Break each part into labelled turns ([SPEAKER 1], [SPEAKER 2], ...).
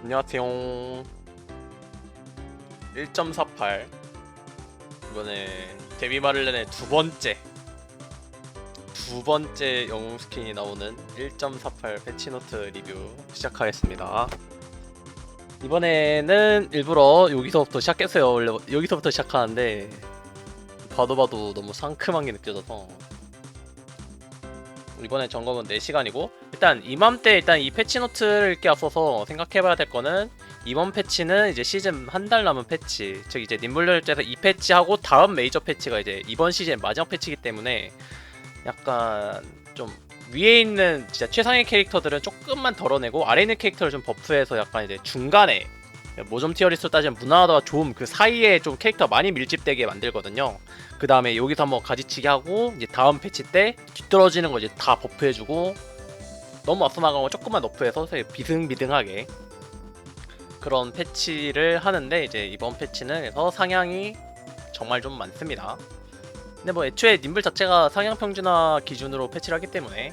[SPEAKER 1] 안녕하세요. 1.48 이번에 데비 마를렌의 두 번째 두 번째 영웅 스킨이 나오는 1.48 패치노트 리뷰 시작하겠습니다. 이번에는 일부러 여기서부터 시작했어요. 원래 여기서부터 시작하는데 봐도 봐도 너무 상큼한 게 느껴져서 이번에 점검은 4시간이고 일단 이맘때 일단 이 패치노트를 읽기 앞서서 생각해봐야 될 거는 이번 패치는 이제 시즌 한 달 남은 패치 즉 이제 님블열제에서 이 패치하고 다음 메이저 패치가 이제 이번 시즌 마지막 패치이기 때문에 약간 좀 위에 있는 진짜 최상의 캐릭터들은 조금만 덜어내고 아래 있는 캐릭터를 좀 버프해서 약간 이제 중간에 모점 티어리스로 따지면 무난하다가 좋음 그 사이에 좀 캐릭터 많이 밀집되게 만들거든요. 그 다음에 여기서 한번 가지치기 하고 이제 다음 패치 때 뒤떨어지는 거 이제 다 버프해주고 너무 앞서 거 조금만 너프해서 비등비등하게 그런 패치를 하는데 이제 이번 패치는 그래서 상향이 정말 좀 많습니다. 근데 뭐 애초에 님블 자체가 상향 평준화 기준으로 패치를 하기 때문에.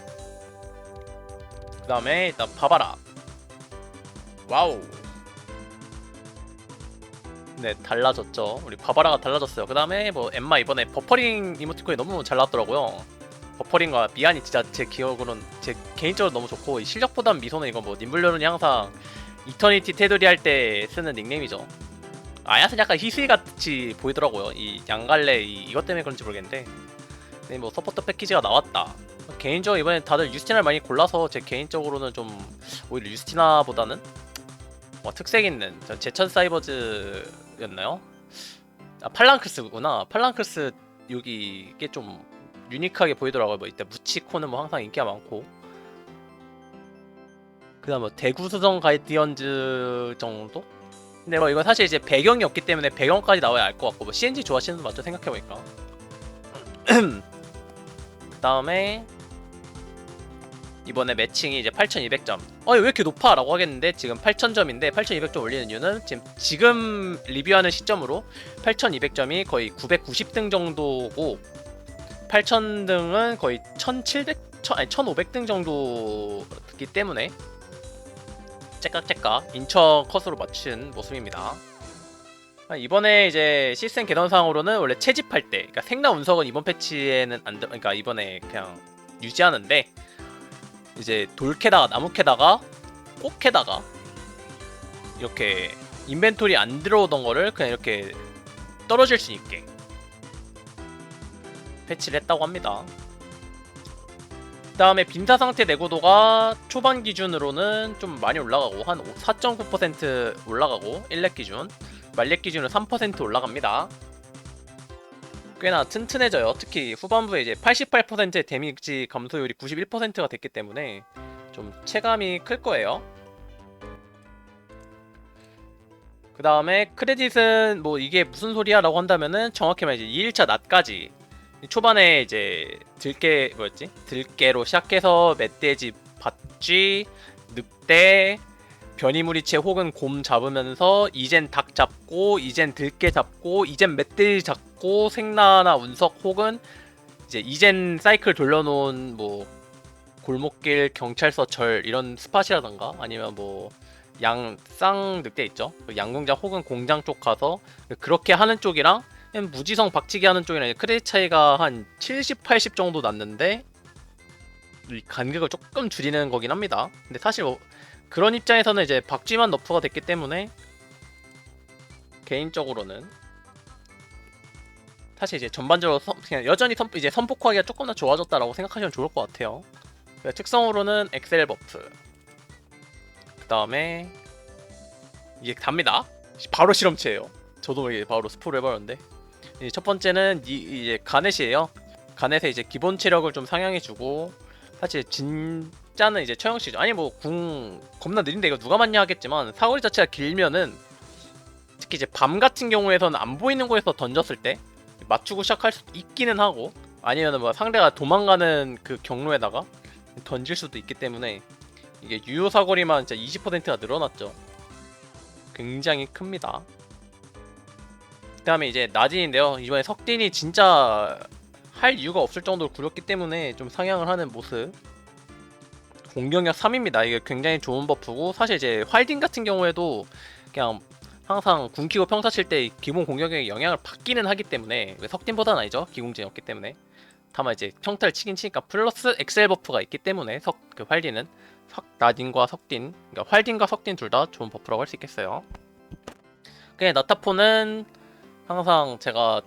[SPEAKER 1] 그 다음에 일단 봐봐라. 와우. 네 달라졌죠. 우리 바바라가 달라졌어요. 그 다음에 뭐 엠마 이번에 버퍼링 이모티콘이 너무 잘 나왔더라고요 버퍼링과 미안이 진짜 제 기억으로는 제 개인적으로 너무 좋고 이 실력보단 미소는 이거 뭐 님블러는 항상 이터니티 테두리 할 때 쓰는 닉네임이죠 아야는 약간 희수이 같이 보이더라고요 이 양갈래 이, 이것 때문에 그런지 모르겠는데 네, 뭐 서포터 패키지가 나왔다 개인적으로 이번에 다들 유스티나를 많이 골라서 제 개인적으로는 좀 오히려 유스티나보다는 뭐 특색 있는 저 제천 사이버즈였나요? 아 팔랑크스구나. 팔랑크스 여기 이게 좀 유니크하게 보이더라고요. 뭐 이때 무치코는 뭐 항상 인기가 많고. 그다음 뭐 대구 수성 가이디언즈 정도? 근데 뭐 이건 사실 이제 배경이 없기 때문에 배경까지 나와야 알 것 같고 뭐 CNG 좋아하시는 분 맞죠? 생각해 보니까. 그다음에 이번에 매칭이 이제 8200점. 어, 왜 이렇게 높아? 라고 하겠는데 지금 8000점인데 8200점 올리는 이유는 지금 지금 리뷰하는 시점으로 8200점이 거의 990등 정도고 8000등은 거의 1700 아니 1500등 정도이기 때문에 째깍째깍 인처 컷으로 맞춘 모습입니다. 아, 이번에 이제 시스템 개선상으로는 원래 채집할 때, 그러니까 생나 운석은 이번 패치에는 안, 들- 그러니까 이번에 그냥 유지하는데 이제 돌캐다가 나무캐다가 꽃캐다가 이렇게 인벤토리 안 들어오던 거를 그냥 이렇게 떨어질 수 있게 패치를 했다고 합니다. 그 다음에 빈사 상태 내구도가 초반 기준으로는 좀 많이 올라가고 한 4.9% 올라가고 1렙 기준 말렙 기준으로 3% 올라갑니다. 꽤나 튼튼해져요. 특히 후반부에 이제 88%의 데미지 감소율이 91%가 됐기 때문에 좀 체감이 클 거예요. 그 다음에 크레딧은 뭐 이게 무슨 소리야 라고 한다면은 정확히 말해 이제 2일차 낮까지 초반에 이제 들깨 뭐였지? 들깨로 시작해서 멧돼지 밭쥐 늑대 변이무리체 혹은 곰 잡으면서 이젠 닭 잡고 이젠 들깨 잡고 이젠 멧돼지 잡고 생나나 운석 혹은 이제 이젠 사이클 돌려놓은 뭐 골목길 경찰서 절 이런 스팟이라던가 아니면 뭐 양쌍 늑대 있죠 그 양궁장 혹은 공장 쪽 가서 그렇게 하는 쪽이랑 무지성 박치기 하는 쪽이랑 크레딧 차이가 한 70, 80 정도 났는데 이 간격을 조금 줄이는 거긴 합니다 근데 사실 뭐 그런 입장에서는 이제 박쥐만 너프가 됐기 때문에 개인적으로는 사실 이제 전반적으로 선- 그냥 여전히 선, 이제 선폭하기가 조금 더 좋아졌다라고 생각하시면 좋을 것 같아요. 그 특성으로는 엑셀 버프. 그 다음에 이게 답니다. 바로 실험체예요. 저도 이게 바로 스포를 해버렸는데 이 첫 번째는 이, 이제 가넷이에요. 가넷에 이제 기본 체력을 좀 상향해주고 사실 진짜는 이제 처형 시죠. 아니 뭐 궁 겁나 느린데 이거 누가 맞냐 하겠지만 사거리 자체가 길면은 특히 이제 밤 같은 경우에서는 안 보이는 곳에서 던졌을 때 맞추고 시작할 수 있기는 하고 아니면 뭐 상대가 도망가는 그 경로에다가 던질 수도 있기 때문에 이게 유효 사거리만 진짜 20%가 늘어났죠. 굉장히 큽니다. 그다음에 이제 나진인데요. 이번에 석딘이 진짜 할 이유가 없을 정도로 구렸기 때문에 좀 상향을 하는 모습. 공격력 3입니다. 이게 굉장히 좋은 버프고 사실 이제 활딘 같은 경우에도 그냥 항상 궁키고 평타 칠 때 기본 공격에 영향을 받기는 하기 때문에 왜 석딘보다는 아니죠. 기공진이 없기 때문에 다만 이제 평타를 치긴 치니까 플러스 엑셀 버프가 있기 때문에 석 그 활딘은 석 나딘과 석딘 그러니까 활딘과 석딘 둘 다 좋은 버프라고 할 수 있겠어요. 그냥 나타포는 항상 제가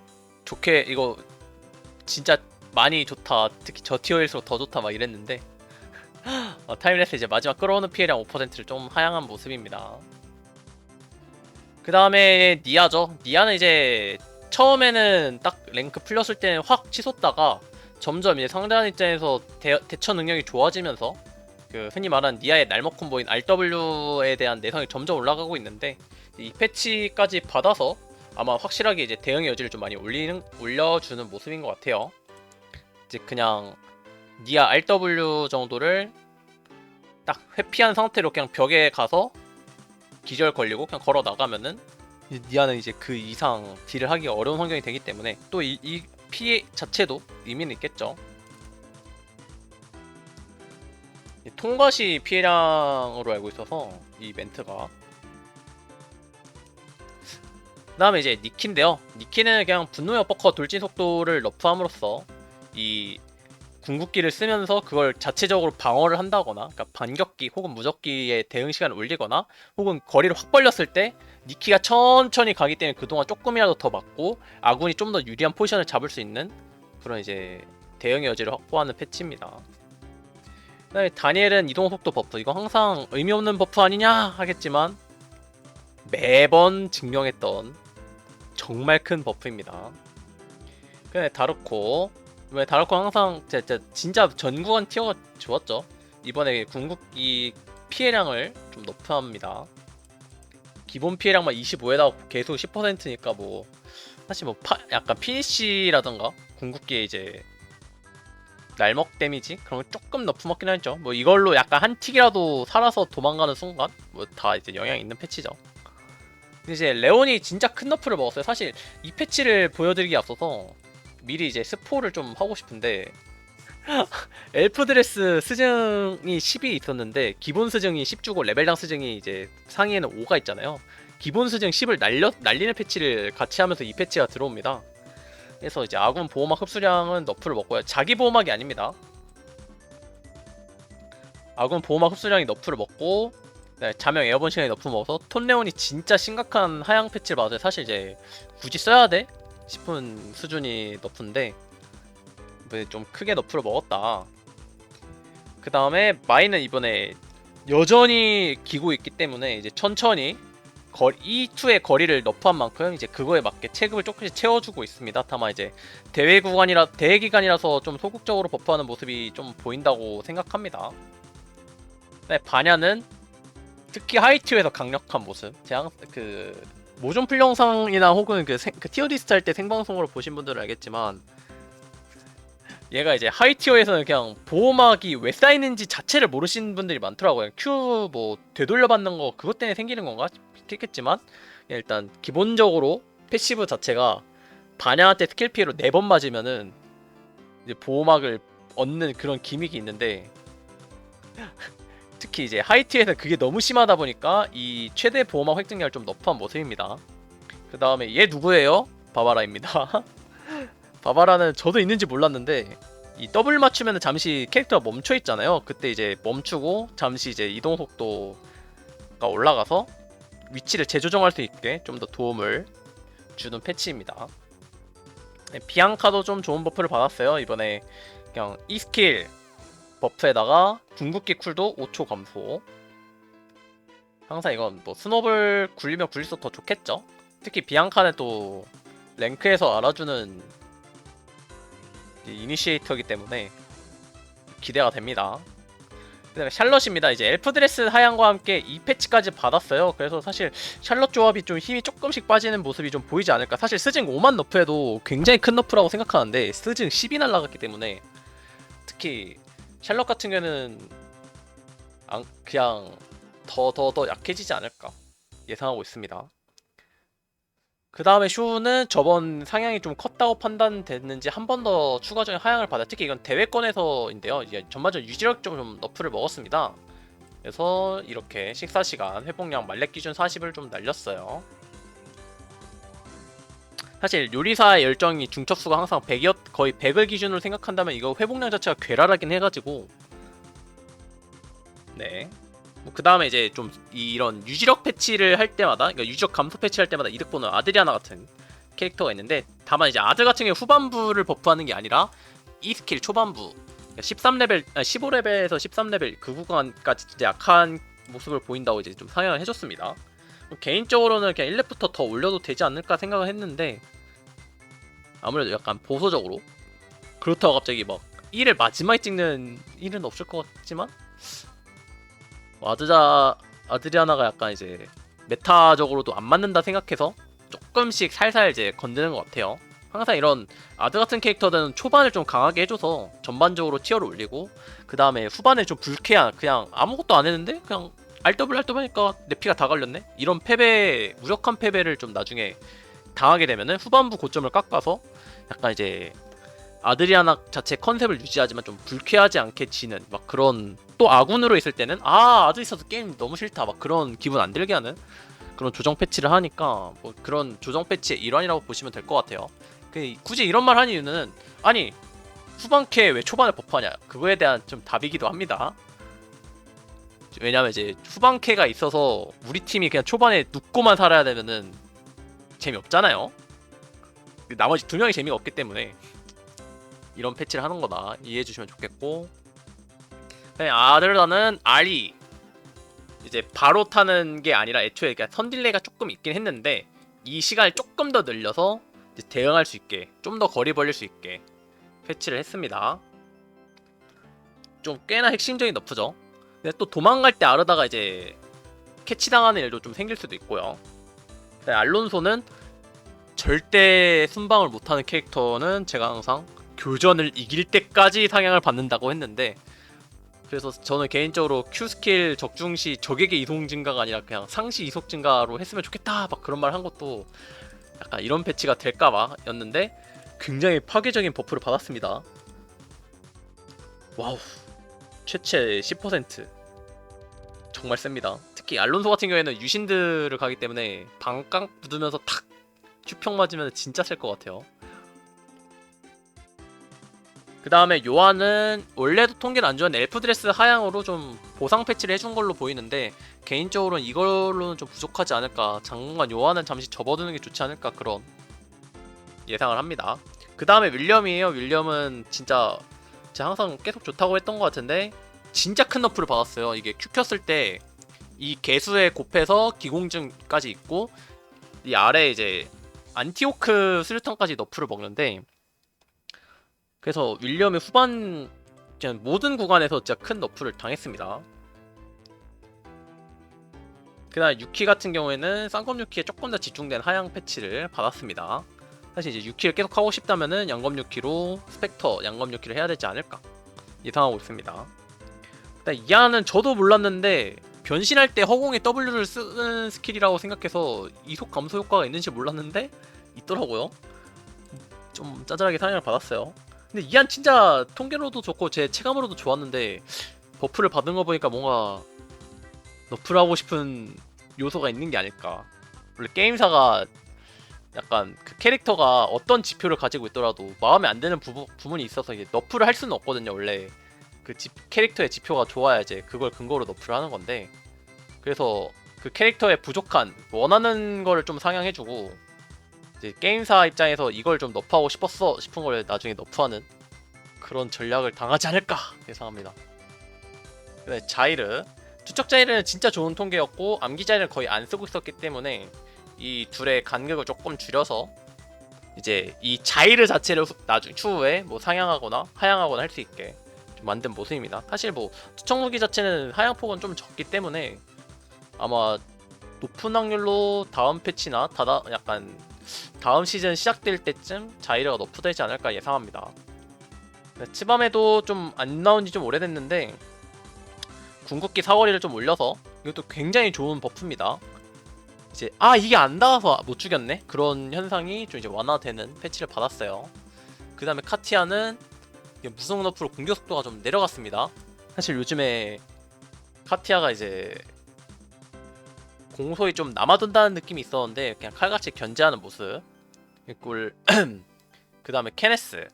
[SPEAKER 1] 좋게 이거 진짜 많이 좋다 특히 저 티어일수록 더 좋다 막 이랬는데 어, 타임레스 이제 마지막 끌어오는 피해량 5%를 좀 하향한 모습입니다. 그 다음에 니아죠. 니아는 이제 처음에는 딱 랭크 풀렸을 때는 확 치솟다가 점점 이제 상대하는 입장에서 대, 대처 능력이 좋아지면서 그 흔히 말하는 니아의 날먹 콤보인 RW에 대한 내성이 점점 올라가고 있는데 이 패치까지 받아서 아마 확실하게 이제 대응의 여지를 좀 많이 올리는 올려주는 모습인 것 같아요. 이제 그냥 니아 RW 정도를 딱 회피한 상태로 그냥 벽에 가서 기절 걸리고 그냥 걸어 나가면은 이 니아는 이제 그 이상 딜을 하기가 어려운 환경이 되기 때문에 또 이 이 피해 자체도 의미는 있겠죠. 이 통과시 피해량으로 알고 있어서 이 멘트가 그 다음에 이제 니키인데요. 니키는 그냥 분노의 어퍼컷 돌진 속도를 너프함으로써 이 궁극기를 쓰면서 그걸 자체적으로 방어를 한다거나 그러니까 반격기 혹은 무적기의 대응 시간을 올리거나 혹은 거리를 확 벌렸을 때 니키가 천천히 가기 때문에 그동안 조금이라도 더 맞고 아군이 좀 더 유리한 포지션을 잡을 수 있는 그런 이제 대응의 여지를 확보하는 패치입니다. 그다음에 다니엘은 이동 속도 버프 이거 항상 의미 없는 버프 아니냐 하겠지만 매번 증명했던 정말 큰 버프입니다. 그다음에 다르코 왜 다르코 항상 진짜, 진짜 전구간 티어가 좋았죠. 이번에 궁극기 피해량을 좀 높여합니다. 기본 피해량만 25에다가 계속 10%니까 뭐 사실 뭐 파, 약간 피니쉬라던가 궁극기에 이제 날먹 데미지 그런 거 조금 너프먹긴 하죠. 뭐 이걸로 약간 한 틱이라도 살아서 도망가는 순간 뭐 다 이제 영향 있는 패치죠. 근데 이제 레온이 진짜 큰 너프를 먹었어요. 사실 이 패치를 보여드리기 앞서서 미리 이제 스포를 좀 하고 싶은데 엘프 드레스 스증이 10이 있었는데 기본 스증이 10 주고 레벨당 스증이 이제 상위에는 5가 있잖아요. 기본 스증 10을 날려 날리는 패치를 같이 하면서 이 패치가 들어옵니다. 그래서 이제 아군 보호막 흡수량은 너프를 먹고요. 자기 보호막이 아닙니다. 아군 보호막 흡수량이 너프를 먹고 네, 자명 에어본 시간이 먹어서 톤레온이 진짜 심각한 하향 패치를 받아요. 사실 이제 굳이 써야 돼 싶은 수준이 이번에 좀 크게 너프를 먹었다. 그 다음에 마이는 이번에 여전히 기고 있기 때문에 이제 천천히 거리, E2의 거리를 너프한 만큼 이제 그거에 맞게 체급을 조금씩 채워주고 있습니다. 다만 이제 대회 구간이라 대회 기간이라서 좀 소극적으로 버프하는 모습이 좀 보인다고 생각합니다. 네, 반야는 특히 하이티어에서 강력한 모습. 제가 그 모션 풀 영상이나 혹은 그, 생, 그 티어 리스트 할 때 생방송으로 보신 분들은 알겠지만 얘가 이제 하이티어에서는 그냥 보호막이 왜 쌓이는지 자체를 모르시는 분들이 많더라고요. 큐 뭐 되돌려 받는 거 그것 때문에 생기는 건가 싶겠지만 일단 기본적으로 패시브 자체가 반야한테 스킬 피해로 4번 맞으면은 이제 보호막을 얻는 그런 기믹이 있는데 특히 이제 하이티에서 그게 너무 심하다 보니까 이 최대 보호막 획득량을 좀 너프한 모습입니다. 그 다음에 얘 누구예요? 바바라입니다. 바바라는 저도 있는지 몰랐는데 이 더블 맞추면 잠시 캐릭터가 멈춰 있잖아요. 그때 이제 멈추고 잠시 이제 이동 속도가 올라가서 위치를 재조정할 수 있게 좀 더 도움을 주는 패치입니다. 네, 비앙카도 좀 좋은 버프를 받았어요. 이번에 그냥 이 스킬 버프에다가 궁극기 쿨도 5초 감소. 항상 이건 뭐 스노블 굴리면 굴릴수록 더 좋겠죠. 특히 비앙카는 또 랭크에서 알아주는 이 이니시에이터이기 때문에 기대가 됩니다. 그다음에 샬럿입니다. 이제 엘프 드레스 하향과 함께 이 패치까지 받았어요. 그래서 사실 샬럿 조합이 좀 힘이 조금씩 빠지는 모습이 좀 보이지 않을까. 사실 스징 5만 너프해도 굉장히 큰 너프라고 생각하는데 스징 10이 날라갔기 때문에 특히 샬럿 같은 경우는 안, 그냥 더 더 더 약해지지 않을까 예상하고 있습니다. 그 다음에 쇼는 저번 상향이 좀 컸다고 판단됐는지 한 번 더 추가적인 하향을 받아 특히 이건 대회권에서인데요. 이제 전반적으로 유지력적으로 좀 너프를 먹었습니다. 그래서 이렇게 식사 시간 회복량 말렙 기준 40을 좀 날렸어요. 사실 요리사의 열정이 중첩수가 항상 100이었 거의 100을 기준으로 생각한다면 이거 회복량 자체가 괴랄하긴 해가지고 네. 그 다음에 이제 좀 이런 유지력 패치를 할 때마다, 그러니까 유지력 감소 패치 할 때마다 이득 보는 아드리아나 같은 캐릭터가 있는데, 다만 이제 아들 같은 경우 후반부를 버프하는 게 아니라 이 스킬 초반부, 그러니까 13레벨, 아 15레벨에서 13레벨 그 구간까지 약한 모습을 보인다고 이제 좀 상향을 해줬습니다. 개인적으로는 그냥 1렙부터 더 올려도 되지 않을까 생각을 했는데, 아무래도 약간 보수적으로 그렇다고 갑자기 막 1을 마지막에 찍는 일은 없을 것 같지만 아드자 아드리아나가 약간 이제 메타적으로도 안 맞는다 생각해서 조금씩 살살 이제 건드는 것 같아요. 항상 이런 아드 같은 캐릭터들은 초반을 좀 강하게 해줘서 전반적으로 티어를 올리고 그 다음에 후반에 좀 불쾌한 그냥 아무것도 안 했는데 그냥 RW RW 하니까 내 피가 다 걸렸네 이런 패배 무력한 패배를 좀 나중에 당하게 되면은 후반부 고점을 깎아서 약간 이제 아드리아나 자체 컨셉을 유지하지만 좀 불쾌하지 않게 지는 막 그런 또 아군으로 있을 때는 아 아드 있어서 게임 너무 싫다 막 그런 기분 안 들게 하는 그런 조정 패치를 하니까 뭐 그런 조정 패치의 일환이라고 보시면 될 것 같아요. 그 굳이 이런 말 하는 이유는 아니 후반캐 왜 초반에 버프하냐 그거에 대한 좀 답이기도 합니다. 왜냐면 이제 후반캐가 있어서 우리 팀이 그냥 초반에 눕고만 살아야 되면은 재미없잖아요. 나머지 두 명이 재미가 없기 때문에 이런 패치를 하는 거다 이해해 주시면 좋겠고 네, 아들라는 알이 이제 바로 타는 게 아니라 애초에 그러니까 선딜레이가 조금 있긴 했는데 이 시간을 조금 더 늘려서 대응할 수 있게 좀 더 거리 벌릴 수 있게 패치를 했습니다. 좀 꽤나 핵심적인 너프죠. 근데 또 도망갈 때 아르다가 이제 캐치당하는 일도 좀 생길 수도 있고요. 네, 알론소는 절대 순방을 못하는 캐릭터는 제가 항상 교전을 이길 때까지 상향을 받는다고 했는데 그래서 저는 개인적으로 Q 스킬 적중 시 적에게 이속 증가가 아니라 그냥 상시 이속 증가로 했으면 좋겠다 막 그런 말 한 것도 약간 이런 패치가 될까봐 였는데 굉장히 파괴적인 버프를 받았습니다. 와우 최체 10% 정말 셉니다. 특히 알론소 같은 경우에는 유신들을 가기 때문에 방깡 묻으면서 탁 큐평 맞으면 진짜 셀 것 같아요. 그 다음에 요한은 원래도 통계를 안 좋아하는 엘프 드레스 하향으로 좀 보상 패치를 해준 걸로 보이는데 개인적으로는 이걸로는 좀 부족하지 않을까 당분간 요한은 잠시 접어두는 게 좋지 않을까 그런 예상을 합니다 그 다음에 윌리엄이에요 윌리엄은 진짜 제가 항상 계속 좋다고 했던 것 같은데 진짜 큰 너프를 받았어요 이게 큐 켰을 때 이 개수에 곱해서 기공증까지 있고 이 아래 이제 안티오크 수류탄까지 너프를 먹는데 그래서 윌리엄의 후반 모든 구간에서 진짜 큰 너프를 당했습니다. 그다음 유키 같은 경우에는 쌍검 유키에 조금 더 집중된 하향 패치를 받았습니다. 사실 이제 유키를 계속 하고 싶다면은 양검 유키로 스펙터 양검 유키를 해야 되지 않을까 예상하고 있습니다. 일단 이하는 저도 몰랐는데 변신할 때 허공에 W를 쓰는 스킬이라고 생각해서 이속 감소 효과가 있는지 몰랐는데 있더라고요. 좀 짜잘하게 상향을 받았어요. 근데 이한 진짜 통계로도 좋고 제 체감으로도 좋았는데 버프를 받은 거 보니까 뭔가 너프를 하고 싶은 요소가 있는 게 아닐까. 원래 게임사가 약간 그 캐릭터가 어떤 지표를 가지고 있더라도 마음에 안 드는 부분, 부분이 있어서 이제 너프를 할 수는 없거든요. 원래 그 지, 캐릭터의 지표가 좋아야 이제 그걸 근거로 너프를 하는 건데 그래서 그 캐릭터의 부족한 원하는 거를 좀 상향해주고 이제 게임사 입장에서 이걸 좀 너프하고 싶었어 싶은 걸 나중에 너프하는 그런 전략을 당하지 않을까 예상합니다. 네, 자이르 투척 자이르는 진짜 좋은 통계였고 암기 자이르는 거의 안 쓰고 있었기 때문에 이 둘의 간격을 조금 줄여서 이제 이 자이르 자체를 후- 나중 추후에 뭐 상향하거나 하향하거나 할 수 있게 좀 만든 모습입니다. 사실 뭐 투척 무기 자체는 하향폭은 좀 적기 때문에 아마 높은 확률로 다음 패치나 다다 약간 다음 시즌 시작될 때쯤 자이르가 너프되지 않을까 예상합니다. 네, 치밤에도 좀 안 나온 지 좀 오래됐는데 궁극기 사거리를 좀 올려서 이것도 굉장히 좋은 버프입니다. 이제 아 이게 안 닿아서 못 죽였네 그런 현상이 좀 이제 완화되는 패치를 받았어요. 그 다음에 카티아는 무성 너프로 공격 속도가 좀 내려갔습니다. 사실 요즘에 카티아가 이제 공소에 좀 남아둔다는 느낌이 있었는데 그냥 칼같이 견제하는 모습. 꿀. 그 다음에 케네스.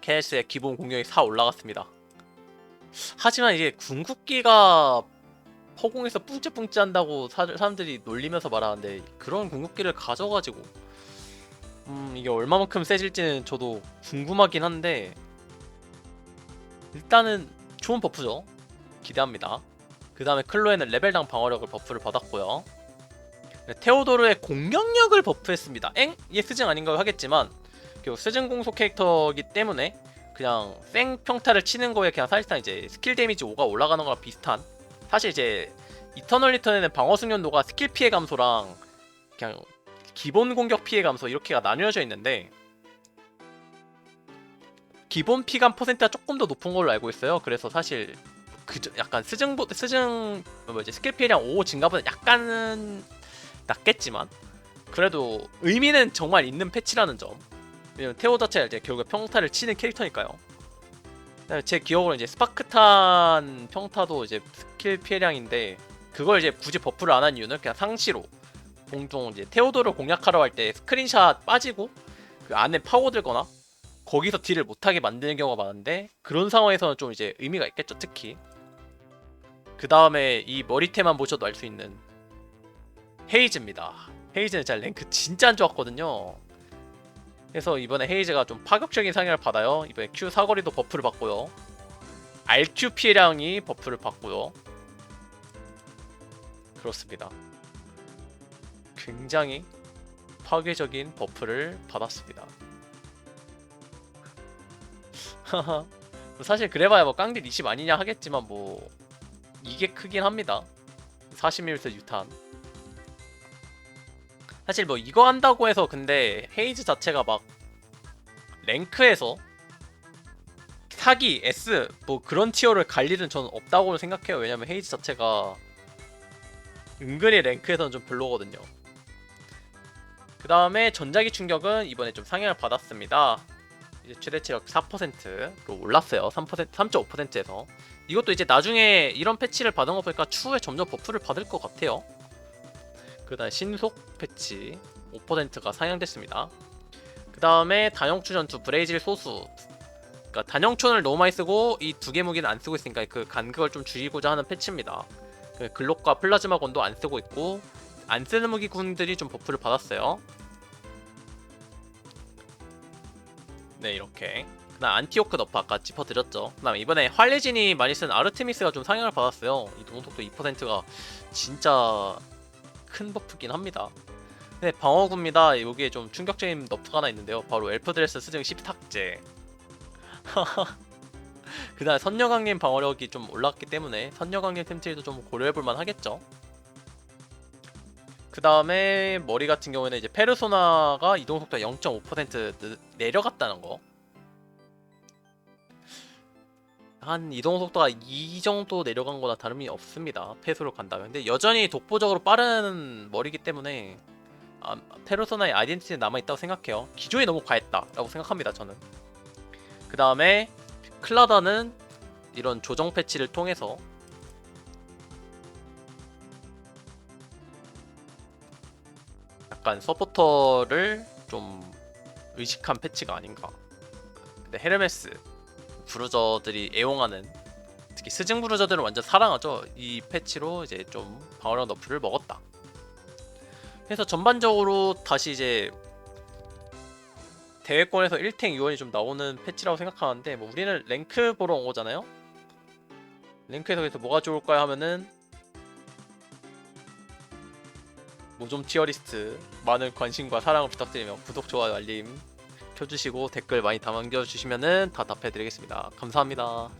[SPEAKER 1] 케네스의 기본 공격이 4 올라갔습니다. 하지만 이게 궁극기가 허공에서 뿡ጭ뿡ጭ 한다고 사, 사람들이 놀리면서 말하는데 그런 궁극기를 가져가지고. 음 이게 얼마만큼 세질지는 저도 궁금하긴 한데 일단은 좋은 버프죠. 기대합니다. 그 다음에 클로에는 레벨당 방어력을 버프를 받았고요. 네, 테오도르의 공격력을 버프했습니다. 엥? 얘 스증 아닌가요? 하겠지만 그 스증 공속 캐릭터이기 때문에 그냥 생 평타를 치는 거에 그냥 사실상 이제 스킬 데미지 5가 올라가는 거랑 비슷한 사실 이제 이터널 리턴에는 방어 숙련도가 스킬 피해 감소랑 그냥 기본 공격 피해 감소 이렇게가 나뉘어져 있는데 기본 피감 퍼센트가 조금 더 높은 걸로 알고 있어요. 그래서 사실 그 약간 스증 스증 뭐지 스킬 피해량 5 증가보다 약간은 낮겠지만 그래도 의미는 정말 있는 패치라는 점. 왜냐면 테오 자체가 이제 결국 평타를 치는 캐릭터니까요. 제 기억으로 이제 스파크탄 평타도 이제 스 킬 피해량인데 그걸 이제 굳이 버프를 안 한 이유는 그냥 상시로 종종 이제 테오도를 공략하러 할 때 스크린샷 빠지고 그 안에 파고들거나 거기서 딜을 못하게 만드는 경우가 많은데 그런 상황에서는 좀 이제 의미가 있겠죠 특히. 그 다음에 이 머리테만 보셔도 알 수 있는 헤이즈입니다. 헤이즈는 진짜 랭크 진짜 안 좋았거든요. 그래서 이번에 헤이즈가 좀 파격적인 상향을 받아요. 이번에 Q 사거리도 버프를 받고요. RQ 피해량이 버프를 받고요 그렇습니다 굉장히 파괴적인 버프를 받았습니다. 하하. 사실 그래봐야 뭐 깡딜 20 아니냐 하겠지만 뭐 이게 크긴 합니다. 40mm 유탄. 사실 뭐 이거 한다고 해서 근데 헤이즈 자체가 막 랭크에서 사기 S 뭐 그런 티어를 갈 일은 저는 없다고 생각해요. 왜냐면 헤이즈 자체가 은근히 랭크에서는 좀 별로거든요. 그 다음에 전자기 충격은 이번에 좀 상향을 받았습니다. 이제 최대 체력 4%로 올랐어요. 3% 3.5%에서 이것도 이제 나중에 이런 패치를 받은 거 보니까 추후에 점점 버프를 받을 것 같아요. 그다음 신속 패치 5%가 상향됐습니다. 그 다음에 단영추 전투 브레이질 소수. 그러니까 단영촌을 너무 많이 쓰고 이 두 개 무기는 안 쓰고 있으니까 그 간격을 좀 줄이고자 하는 패치입니다. 그 글록과 플라즈마건도 안 쓰고 있고 안 쓰는 무기군들이 좀 버프를 받았어요. 네 이렇게. 그다음 안티오크 너프 아까 짚어드렸죠. 그다음 이번에 활리진이 많이 쓴 아르테미스가 좀 상향을 받았어요. 이 동속도 2%가 진짜 큰 버프긴 합니다. 네 방어구입니다. 여기에 좀 충격적인 너프가 하나 있는데요. 바로 엘프드레스 스증 10 탁제. 그다음 선녀강림 방어력이 좀 올랐기 때문에 선녀강림 템트리도 좀 고려해볼만 하겠죠. 그 다음에 머리 같은 경우에는 이제 페르소나가 이동 속도가 0.5% 내려갔다는 거. 한 이동 속도가 이 정도 내려간 거나 다름이 없습니다. 페소로 간다면. 근데 여전히 독보적으로 빠른 머리기 때문에 아, 페르소나의 아이덴티티는 남아 있다고 생각해요. 기존이 너무 과했다라고 생각합니다. 저는. 그 다음에 클라다는 이런 조정 패치를 통해서 약간 서포터를 좀 의식한 패치가 아닌가. 근데 헤르메스 브루저들이 애용하는 특히 스증 브루저들은 완전 사랑하죠. 이 패치로 이제 좀 방어력 너프를 먹었다. 그래서 전반적으로 다시 이제 대회권에서 1탱 유언이 좀 나오는 패치라고 생각하는데 뭐 우리는 랭크 보러 온 거잖아요. 랭크에서 그래서 뭐가 좋을까요 하면은 모좀 티어리스트 많은 관심과 사랑을 부탁드리며 구독, 좋아요, 알림 켜주시고 댓글 많이 남겨주시면은 다 답해드리겠습니다. 감사합니다.